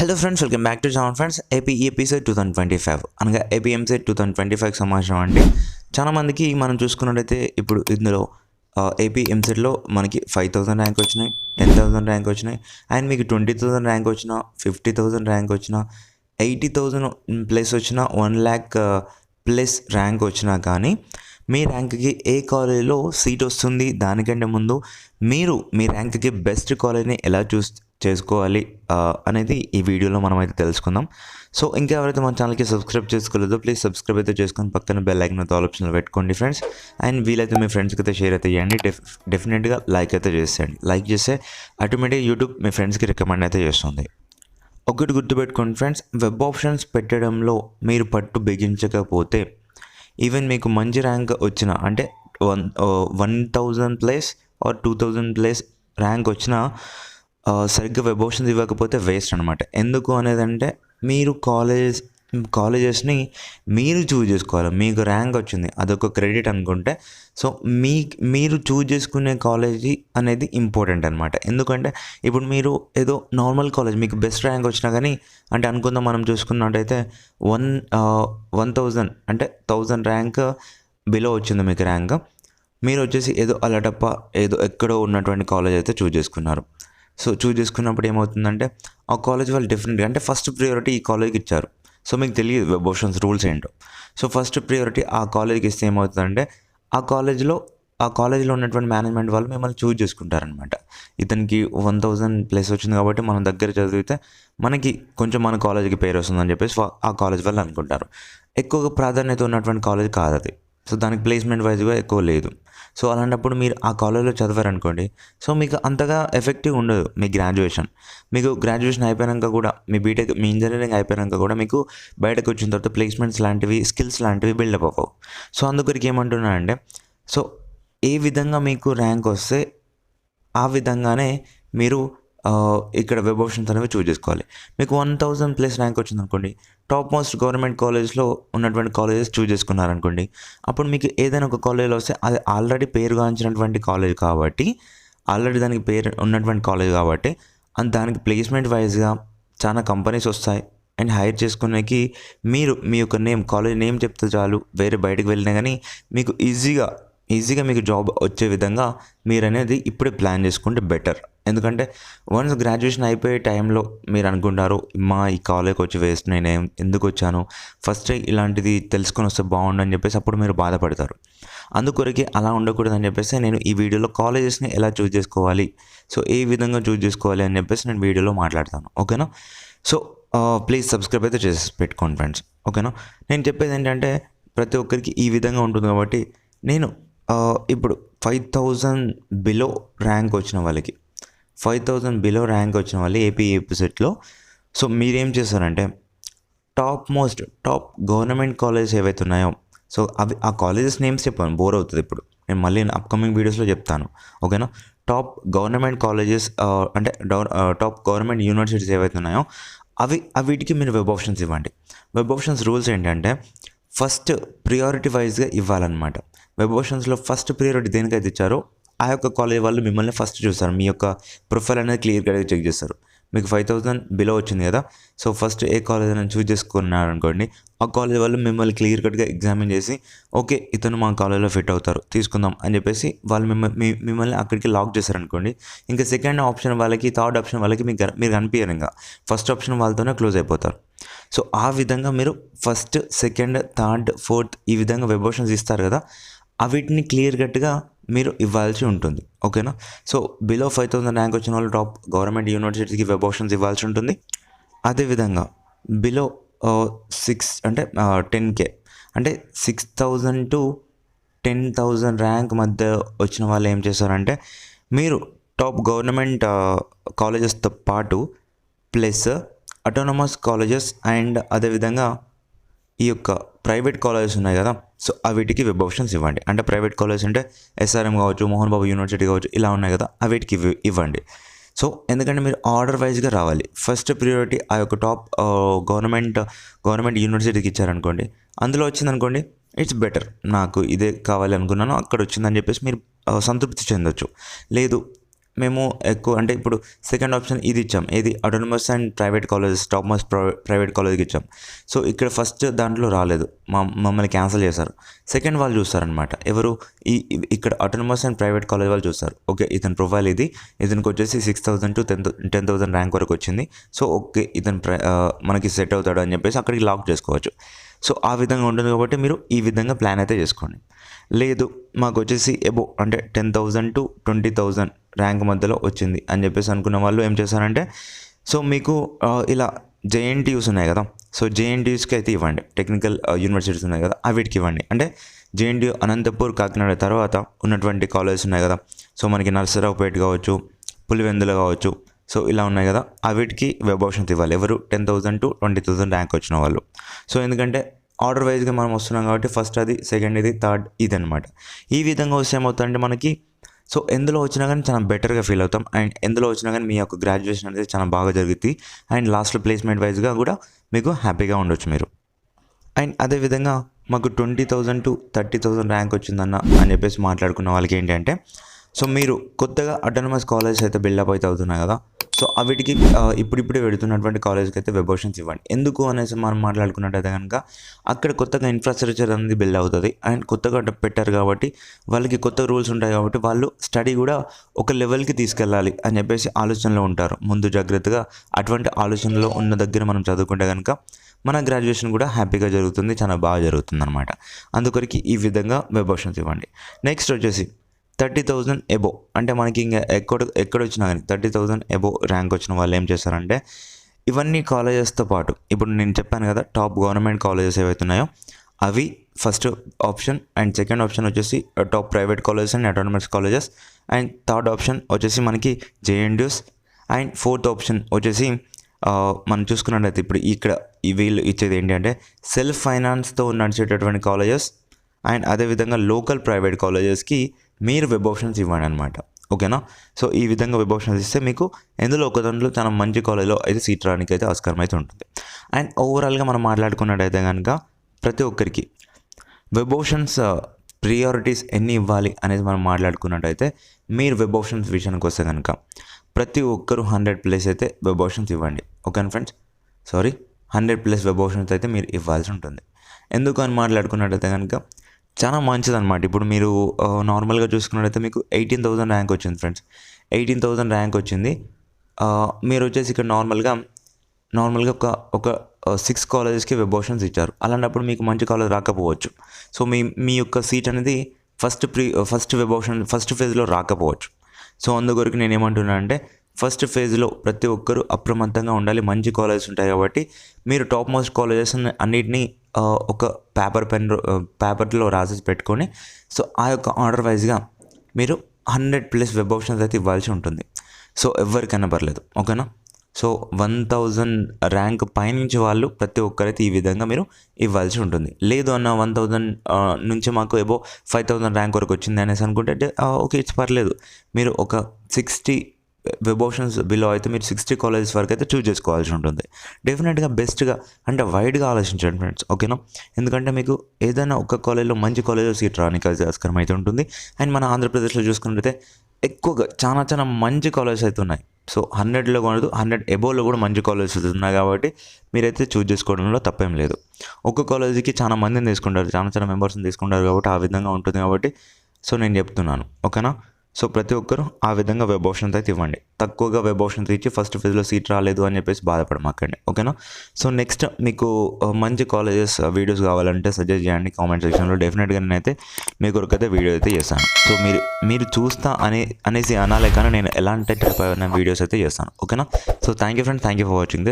Hello friends welcome back to John friends AP episode two thousand twenty five అనగా AP EAMCET two thousand twenty five సమాచారం అండి. చాలా మందికి మనం చూసుకున్నట్టయితే ఇప్పుడు ఇందులో ఏపీ ఎంసెట్లో మనకి ఫైవ్ థౌసండ్ ర్యాంక్ వచ్చినాయి టెన్ థౌసండ్ ర్యాంక్ వచ్చినాయి అండ్ మీకు ట్వంటీ థౌసండ్ ర్యాంక్ వచ్చిన ఫిఫ్టీ థౌసండ్ ర్యాంక్ వచ్చిన ఎయిటీ థౌసండ్ ప్లస్ వచ్చిన వన్ ల్యాక్ ప్లస్ ర్యాంక్ వచ్చినా కానీ మీ ర్యాంక్కి ఏ కాలేజీలో సీట్ వస్తుంది దానికంటే ముందు మీరు మీ ర్యాంక్కి బెస్ట్ కాలేజీని ఎలా చూస్ చేసుకోవాలి అనేది ఈ వీడియోలో మనం అయితే తెలుసుకుందాం. సో ఇంకా ఎవరైతే మన ఛానల్కి సబ్స్క్రైబ్ చేసుకోలేదో ప్లీజ్ సబ్స్క్రైబ్ అయితే చేసుకొని పక్కన బెల్ ఐకన్ ఆల్ ఆప్షన్లో పెట్టుకోండి ఫ్రెండ్స్ అండ్ వీలైతే మీ ఫ్రెండ్స్కి అయితే షేర్ అయితే చేయండి. డెఫ్ డెఫినెట్గా లైక్ అయితే చేసేయండి. లైక్ చేస్తే ఆటోమేటిక్ యూట్యూబ్ మీ ఫ్రెండ్స్కి రికమెండ్ అయితే చేస్తుంది. ఒకటి గుర్తుపెట్టుకోండి ఫ్రెండ్స్ వెబ్ ఆప్షన్స్ పెట్టడంలో మీరు పట్టు బిగించకపోతే ఈవెన్ మీకు మంచి ర్యాంక్ వచ్చిన అంటే one one thousand place or two thousand place rank వచ్చిన సరిగ్గా వెబ్ ఆప్షన్స్ ఇవ్వకపోతే వేస్ట్ అనమాట ఎందుకు అనేది అంటే మీరు కాలేజ్ కాలేజెస్ని మీరు చూజ్ చేసుకోవాలి. మీకు ర్యాంక్ వచ్చింది. అదొక క్రెడిట్ అనుకుంటే. సో మీ మీరు చూజ్ చేసుకునే కాలేజీ అనేది ఇంపార్టెంట్ అనమాట ఎందుకంటే ఇప్పుడు మీరు ఏదో నార్మల్ కాలేజ్ మీకు బెస్ట్ ర్యాంక్ వచ్చినా కానీ అంటే అనుకుందాం మనం చూసుకున్నట్టయితే వన్ వన్ థౌజండ్ అంటే థౌజండ్ ర్యాంక్ బిలో వచ్చింది మీకు ర్యాంక్ మీరు వచ్చేసి ఏదో అలటప్ప ఏదో ఎక్కడో ఉన్నటువంటి కాలేజ్ అయితే చూజ్ చేసుకున్నారు. సో చూజ్ చేసుకున్నప్పుడు ఏమవుతుందంటే ఆ కాలేజ్ వాళ్ళు డెఫినెట్గా అంటే ఫస్ట్ ప్రియారిటీ ఈ కాలేజ్కి ఇచ్చారు. సో మీకు తెలియదు వెబ్ ఆప్షన్స్ రూల్స్ ఏంటో. సో ఫస్ట్ ప్రియారిటీ ఆ కాలేజ్కి ఇస్తే ఏమవుతుందంటే ఆ కాలేజ్లో ఆ కాలేజ్లో ఉన్నటువంటి మేనేజ్మెంట్ వాళ్ళు మిమ్మల్ని చూజ్ చేసుకుంటారనమాట ఇతనికి వన్ థౌజండ్ ప్లస్ వచ్చింది కాబట్టి మనం దగ్గర చదివితే మనకి కొంచెం మన కాలేజ్కి పేరు వస్తుందని చెప్పేసి ఆ కాలేజ్ వాళ్ళు అనుకుంటారు. ఎక్కువగా ప్రాధాన్యత ఉన్నటువంటి కాలేజ్ కాదు అది సో దానికి ప్లేస్మెంట్ వైజ్గా ఎక్కువ లేదు. సో అలాంటప్పుడు మీరు ఆ కాలేజ్లో చదివారనుకోండి సో మీకు అంతగా ఎఫెక్టివ్ ఉండదు మీ గ్రాడ్యుయేషన్ మీకు గ్రాడ్యుయేషన్ అయిపోయాక కూడా మీ బీటెక్ మీ ఇంజనీరింగ్ అయిపోయాక కూడా మీకు బయటకు వచ్చిన తర్వాత ప్లేస్మెంట్స్ లాంటివి స్కిల్స్ లాంటివి బిల్డప్ అవ్వవు. సో అందుకొరికి ఏమంటున్నానంటే సో ఏ విధంగా మీకు ర్యాంక్ వస్తే ఆ విధంగానే మీరు ఇక్కడ వెబ్ ఆప్షన్స్ అనేవి చూస్ చేసుకోవాలి. మీకు వన్ థౌజండ్ ప్లస్ ర్యాంక్ వచ్చింది అనుకోండి టాప్ మోస్ట్ గవర్నమెంట్ కాలేజ్లో ఉన్నటువంటి కాలేజెస్ చూస్ చేసుకున్నారనుకోండి అప్పుడు మీకు ఏదైనా ఒక కాలేజ్లో వస్తే అది ఆల్రెడీ పేరుగాంచినటువంటి కాలేజ్ కాబట్టి ఆల్రెడీ దానికి పేరు ఉన్నటువంటి కాలేజ్ కాబట్టి అండ్ దానికి ప్లేస్మెంట్ వైజ్గా చాలా కంపెనీస్ వస్తాయి. అండ్ హైర్ చేసుకునేకి మీరు మీ యొక్క నేమ్ కాలేజ్ నేమ్ చెప్తే చాలు వేరే బయటకు వెళ్ళినా కానీ మీకు ఈజీగా ఈజీగా మీకు జాబ్ వచ్చే విధంగా మీరు అనేది ఇప్పుడే ప్లాన్ చేసుకుంటే బెటర్ ఎందుకంటే వన్స్ గ్రాడ్యుయేషన్ అయిపోయే టైంలో మీరు అనుకుంటారు మా ఈ కాలేజ్కి వచ్చి వేస్ట్ నేను ఎందుకు వచ్చాను? ఫస్ట్ ఇలాంటిది తెలుసుకొని వస్తే బాగుండు అని చెప్పేసి అప్పుడు మీరు బాధపడతారు. అందుకొరకే అలా ఉండకూడదని చెప్పేసి నేను ఈ వీడియోలో కాలేజెస్ని ఎలా చూస్ చేసుకోవాలి సో ఏ విధంగా చూస్ చేసుకోవాలి అని చెప్పేసి నేను వీడియోలో మాట్లాడతాను. ఓకేనా? సో ప్లీజ్ సబ్స్క్రైబ్ అయితే చేసి పెట్టుకోండి ఫ్రెండ్స్ ఓకేనా? నేను చెప్పేది ఏంటంటే ప్రతి ఒక్కరికి ఈ విధంగా ఉంటుంది కాబట్టి నేను ఇప్పుడు ఫైవ్ థౌజండ్ బిలో ర్యాంక్ వచ్చిన వాళ్ళకి ఫైవ్ థౌజండ్ బిలో ర్యాంక్ వచ్చిన వాళ్ళు ఏపీ ఎపిసెట్లో సో మీరేం చేస్తారంటే top most top government colleges ఏవైతే ఉన్నాయో సో అవి ఆ కాలేజెస్ నేమ్స్ చెప్పాను బోర్ అవుతుంది ఇప్పుడు. నేను మళ్ళీ అప్కమింగ్ వీడియోస్లో చెప్తాను ఓకేనా? టాప్ గవర్నమెంట్ కాలేజెస్ అంటే టాప్ గవర్నమెంట్ యూనివర్సిటీస్ ఏవైతే ఉన్నాయో అవి వీటికి మీరు వెబ్ ఆప్షన్స్ ఇవ్వండి. వెబ్ ఆప్షన్స్ రూల్స్ ఏంటంటే ఫస్ట్ ప్రియారిటీ వైజ్గా ఇవ్వాలన్నమాట. వెబ్ ఆప్షన్స్లో ఫస్ట్ ప్రియారిటీ దేనికైతే ఇచ్చారో ఆ యొక్క కాలేజ్ వాళ్ళు మిమ్మల్ని ఫస్ట్ చూస్తారు. మీ యొక్క ప్రొఫైల్ అనేది క్లియర్గా చెక్ చేస్తారు. మీకు ఫైవ్ థౌసండ్ బిలో వచ్చింది కదా? సో ఫస్ట్ ఏ కాలేజ్ అని చూస్ చేసుకున్నారు అనుకోండి ఆ కాలేజ్ వాళ్ళు మిమ్మల్ని క్లియర్ కట్గా ఎగ్జామిన్ చేసి ఓకే ఇతను మా కాలేజ్లో ఫిట్ అవుతారు తీసుకుందాం అని చెప్పేసి వాళ్ళు మిమ్మల్ని మిమ్మల్ని అక్కడికి లాక్ చేశారనుకోండి ఇంకా సెకండ్ ఆప్షన్ వాళ్ళకి థర్డ్ ఆప్షన్ వాళ్ళకి మీకు మీరు కనిపించారు ఇంకా. ఫస్ట్ ఆప్షన్ వాళ్ళతోనే క్లోజ్ అయిపోతారు. సో ఆ విధంగా మీరు ఫస్ట్ సెకండ్ థర్డ్ ఫోర్త్ ఈ విధంగా వెబ్ ఆప్షన్స్ ఇస్తారు కదా? అవిటిని క్లియర్ కట్గా మీరు ఇవ్వాల్సి ఉంటుంది ఓకేనా? So below five thousand rank వచ్చిన వాళ్ళు టాప్ గవర్నమెంట్ యూనివర్సిటీకి వెబ్ ఆప్షన్స్ ఇవ్వాల్సి ఉంటుంది. అదేవిధంగా బిలో సిక్స్ uh, అంటే uh, టెన్ కే అంటే six thousand to ten thousand rank మధ్య వచ్చిన వాళ్ళు ఏం చేస్తారంటే మీరు టాప్ గవర్నమెంట్ కాలేజెస్తో పాటు ప్లస్ అటోనమస్ కాలేజెస్ అండ్ అదేవిధంగా ఈ యొక్క ప్రైవేట్ కాలేజెస్ ఉన్నాయి కదా సో వీటికి వెబ్ ఆప్షన్స్ ఇవ్వండి. అంటే ప్రైవేట్ కాలేజ్ అంటే ఎస్ఆర్ఎం కావచ్చు మోహన్ బాబు యూనివర్సిటీ కావచ్చు ఇలా ఉన్నాయి కదా వీటికి ఇవ్వండి. సో ఎందుకంటే మీరు ఆర్డర్ వైజ్గా రావాలి. ఫస్ట్ ప్రియారిటీ ఆ యొక్క టాప్ గవర్నమెంట్ గవర్నమెంట్ యూనివర్సిటీకి ఇచ్చారనుకోండి అందులో వచ్చిందనుకోండి ఇట్స్ బెటర్ నాకు ఇదే కావాలి అనుకున్నాను అక్కడ వచ్చిందని చెప్పేసి మీరు సంతృప్తి చెందొచ్చు. లేదు మేము ఎక్కువ అంటే ఇప్పుడు సెకండ్ ఆప్షన్ ఇది ఇచ్చాం. ఏది? Autonomous and private colleges top most private కాలేజ్కి ఇచ్చాం. సో ఇక్కడ ఫస్ట్ దాంట్లో రాలేదు. మా మమ్మల్ని క్యాన్సిల్ చేశారు. సెకండ్ వాళ్ళు చూస్తారనమాట ఎవరు? ఈ ఇక్కడ అటోనమస్ అండ్ ప్రైవేట్ కాలేజ్ వాళ్ళు చూస్తారు. ఓకే ఇతని ప్రొఫైల్ ఇది. ఇతనికి వచ్చేసి six thousand to ten ten thousand rank వరకు వచ్చింది. సో ఓకే ఇతను ప్ర- మనకి సెట్ అవుతాడు అని చెప్పేసి అక్కడికి లాక్ చేసుకోవచ్చు. సో ఆ విధంగా ఉంటుంది కాబట్టి మీరు ఈ విధంగా ప్లాన్ అయితే చేసుకోండి. లేదు మాకు వచ్చేసి ఎబో అంటే ten thousand to twenty thousand rank మధ్యలో వచ్చింది అని చెప్పేసి అనుకున్న వాళ్ళు ఏం చేశారంటే సో మీకు ఇలా జేఎన్టీయూస్ ఉన్నాయి కదా సో జేఎన్టీయూస్కి అయితే ఇవ్వండి. టెక్నికల్ యూనివర్సిటీస్ ఉన్నాయి కదా అవిటికి ఇవ్వండి. అంటే జేఎన్టీయూ అనంతపూర్ కాకినాడ తర్వాత ఉన్నటువంటి కాలేజెస్ ఉన్నాయి కదా సో మనకి నర్సరావుపేట కావచ్చు పులివెందులు కావచ్చు సో ఇలా ఉన్నాయి కదా అవిటికి వెబ్ ఆప్షన్స్ ఇవ్వాలి. ఎవరు ten thousand to twenty thousand rank వచ్చిన వాళ్ళు. సో ఎందుకంటే ఆర్డర్ వైజ్గా మనం వస్తున్నాం కాబట్టి ఫస్ట్ అది సెకండ్ ఇది థర్డ్ ఇది అనమాట ఈ విధంగా వస్తే ఏమవుతుందంటే మనకి సో ఎందులో వచ్చినా కానీ చాలా బెటర్గా ఫీల్ అవుతాం. అండ్ ఎందులో వచ్చినా కానీ మీ యొక్క గ్రాడ్యుయేషన్ అనేది చాలా బాగా జరుగుతుంది అండ్ లాస్ట్లో ప్లేస్మెంట్ వైజ్గా కూడా మీకు హ్యాపీగా ఉండొచ్చు మీరు. అండ్ అదేవిధంగా మాకు twenty thousand to thirty thousand rank వచ్చిందన్న అని చెప్పేసి మాట్లాడుకున్న వాళ్ళకి ఏంటంటే సో మీరు కొత్తగా అటానమస్ కాలేజ్ అయితే బిల్డప్ అయితే అవుతున్నాయి కదా. సో అవిటికి ఇప్పుడిప్పుడే పెడుతున్నటువంటి కాలేజ్కి అయితే వెబ్ ఆప్షన్స్ ఇవ్వండి. ఎందుకు అనేసి మనం మాట్లాడుకున్నట్టయితే కనుక అక్కడ కొత్తగా ఇన్ఫ్రాస్ట్రక్చర్ అనేది బిల్డ్ అవుతుంది. అండ్ కొత్తగా పెట్టారు కాబట్టి వాళ్ళకి కొత్త రూల్స్ ఉంటాయి కాబట్టి వాళ్ళు స్టడీ కూడా ఒక లెవెల్కి తీసుకెళ్ళాలి అని చెప్పేసి ఆలోచనలో ఉంటారు. ముందు జాగ్రత్తగా అటువంటి ఆలోచనలో ఉన్న దగ్గర మనం చదువుకుంటే కనుక మన గ్రాడ్యుయేషన్ కూడా హ్యాపీగా జరుగుతుంది చాలా బాగా జరుగుతుంది అనమాట అందుకొరికి ఈ విధంగా వెబ్ ఆప్షన్స్ ఇవ్వండి. నెక్స్ట్ వచ్చేసి థర్టీ థౌజండ్ ఎబో అంటే మనకి ఇంకా ఎక్కడ ఎక్కడ వచ్చినా కానీ థర్టీ థౌజండ్ ఎబో ర్యాంక్ వచ్చిన వాళ్ళు ఏం చేస్తారంటే ఇవన్నీ కాలేజెస్తో పాటు ఇప్పుడు నేను చెప్పాను కదా టాప్ గవర్నమెంట్ కాలేజెస్ ఏవైతే ఉన్నాయో అవి first option and second option వచ్చేసి top private colleges and autonomous colleges. And third option వచ్చేసి మనకి జేఎన్డ్యూస్ అండ్ ఫోర్త్ ఆప్షన్ వచ్చేసి మనం చూసుకున్నట్లయితే ఇప్పుడు ఇక్కడ వీళ్ళు ఇచ్చేది అంటే సెల్ఫ్ ఫైనాన్స్తో నడిచేటటువంటి కాలేజెస్. అండ్ అదేవిధంగా లోకల్ ప్రైవేట్ కాలేజెస్కి మీరు వెబ్ ఆప్షన్స్ ఇవ్వండి అనమాట ఓకేనా సో ఈ విధంగా వెబ్ ఆప్షన్స్ ఇస్తే మీకు ఎందులో ఒక దాంట్లో చాలా మంచి కాలేజ్లో అయితే సీట్ రావడానికి అయితే ఆస్కారం అయితే ఉంటుంది. అండ్ ఓవరాల్గా మనం మాట్లాడుకున్నట్టయితే కనుక ప్రతి ఒక్కరికి వెబ్ ఆప్షన్స్ ప్రియారిటీస్ ఎన్ని ఇవ్వాలి అనేది మనం మాట్లాడుకున్నట్టయితే మీరు వెబ్ ఆప్షన్స్ విషయానికి వస్తే కనుక ప్రతి ఒక్కరు హండ్రెడ్ ప్లేస్ అయితే వెబ్ ఆప్షన్స్ ఇవ్వండి. ఓకేనా friends sorry hundred plus web options అయితే మీరు ఇవ్వాల్సి ఉంటుంది. ఎందుకు అని మాట్లాడుకున్నట్టయితే కనుక చాలా మంచిదన్నమాట. ఇప్పుడు మీరు నార్మల్గా చూసుకున్నట్టయితే మీకు ఎయిటీన్ థౌసండ్ ర్యాంక్ వచ్చింది ఫ్రెండ్స్. ఎయిటీన్ థౌసండ్ ర్యాంక్ వచ్చింది. మీరు వచ్చేసి ఇక్కడ నార్మల్గా నార్మల్గా ఒక ఒక సిక్స్ కాలేజెస్కి వెబ్ ఆప్షన్స్ ఇచ్చారు. అలాంటప్పుడు మీకు మంచి కాలేజ్ రాకపోవచ్చు. సో మీ మీ యొక్క సీట్ అనేది first pre first web option first ఫేజ్లో రాకపోవచ్చు. సో అందుకొరకు నేను ఏమంటున్నా అంటే ఫస్ట్ ఫేజ్లో ప్రతి ఒక్కరూ అప్రమత్తంగా ఉండాలి. మంచి కాలేజెస్ ఉంటాయి కాబట్టి మీరు టాప్ మోస్ట్ కాలేజెస్ అన్నిటినీ ఒక పేపర్ పెన్ పేపర్లో రాసేసి పెట్టుకొని సో ఆ యొక్క ఆర్డర్ వైజ్గా మీరు హండ్రెడ్ ప్లస్ వెబ్ ఆప్షన్స్ అయితే ఇవ్వాల్సి ఉంటుంది. సో ఎవరికైనా పర్లేదు ఓకేనా? సో వన్ థౌజండ్ ర్యాంక్ పైనుంచి వాళ్ళు ప్రతి ఒక్కరైతే ఈ విధంగా మీరు ఇవ్వాల్సి ఉంటుంది. లేదు అన్న వన్ థౌజండ్ నుంచి మాకు ఏబో ఫైవ్ థౌజండ్ ర్యాంక్ వరకు వచ్చింది అనేసి అనుకుంటే ఓకే ఇట్స్ పర్లేదు. మీరు ఒక సిక్స్టీ వెబ్ ఆప్షన్స్ బిలో అయితే మీరు సిక్స్టీ కాలేజెస్ వరకు అయితే చూస్ చేసుకోవాల్సి ఉంటుంది. డెఫినెట్గా బెస్ట్గా అంటే వైడ్గా ఆలోచించండి ఫ్రెండ్స్ ఓకేనా ఎందుకంటే మీకు ఏదైనా ఒక కాలేజ్లో మంచి కాలేజ్లో సీట్ రానికి ఆస్కారం అయితే ఉంటుంది. అండ్ మన ఆంధ్రప్రదేశ్లో చూసుకున్నట్టయితే ఎక్కువగా చాలా చాలా మంచి కాలేజెస్ అయితే ఉన్నాయి. సో హండ్రెడ్లో కాదు హండ్రెడ్ ఎబోలో కూడా మంచి కాలేజెస్ ఉన్నాయి కాబట్టి మీరైతే చూస్ చేసుకోవడంలో తప్పేం లేదు. ఒక్క కాలేజీకి చాలా మందిని తీసుకుంటారు చాలా చాలా మెంబర్స్ని తీసుకుంటారు కాబట్టి ఆ విధంగా ఉంటుంది కాబట్టి సో నేను చెప్తున్నాను ఓకేనా సో ప్రతి ఒక్కరు ఆ విధంగా వెబ్ ఆప్షన్స్ అయితే ఇవ్వండి. తక్కువగా వెబ్ ఆప్షన్స్ ఇచ్చి ఫస్ట్ ఫేజ్లో సీట్ రాలేదు అని చెప్పేసి బాధపడమాకండి. ఓకేనా? సో నెక్స్ట్ మీకు మంచి కాలేజెస్ వీడియోస్ కావాలంటే సజెస్ట్ చేయండి కామెంట్ సెక్షన్లో డెఫినెట్గా నేనైతే మీ కొరకు అయితే వీడియో అయితే చేస్తాను. సో మీరు మీరు చూస్తా అనే అనేసి అనాలే కానీ నేను ఎలాంటి టైప్ అయిన వీడియోస్ అయితే చేస్తాను. ఓకేనా? So thank you friend thank you for watching this